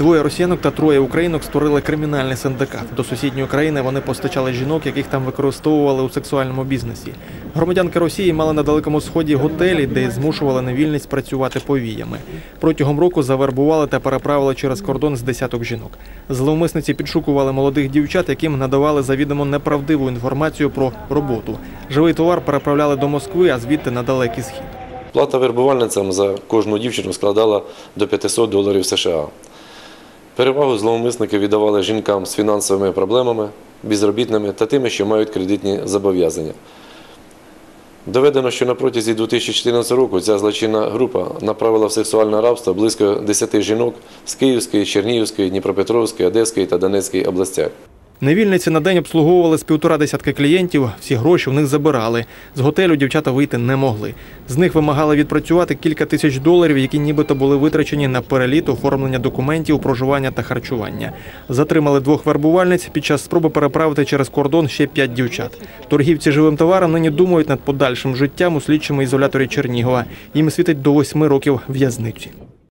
Двоє росіянок та троє українок створили кримінальний синдикат. До сусідньої країни вони постачали жінок, яких там використовували у сексуальному бізнесі. Громадянки Росії мали на далекому сході готелі, де змушували невільниць працювати повіями. Протягом року завербували та переправили через кордон з десяток жінок. Зловмисниці підшукували молодих дівчат, яким надавали завідомо неправдиву інформацію про роботу. Живий товар переправляли до Москви, а звідти на далекий схід. Плата вербувальницям за кожну дівчину складала до 500 доларів США. Перевагу зловмисники віддавали жінкам з фінансовими проблемами, безробітними та тими, що мають кредитні зобов'язання. Доведено, що на протязі 2014 року ця злочинна група направила в сексуальне рабство близько 10 жінок з Київської, Чернігівської, Дніпропетровської, Одеської та Донецької областях. Невільниці на день обслуговували з півтора десятки клієнтів. Всі гроші в них забирали. З готелю дівчата вийти не могли. З них вимагали відпрацювати кілька тисяч доларів, які нібито були витрачені на переліт, оформлення документів, проживання та харчування. Затримали двох вербувальниць під час спроби переправити через кордон ще п'ять дівчат. Торгівці живим товаром нині думають над подальшим життям у слідчому ізоляторі Чернігова. Їм світить до восьми років в'язниці.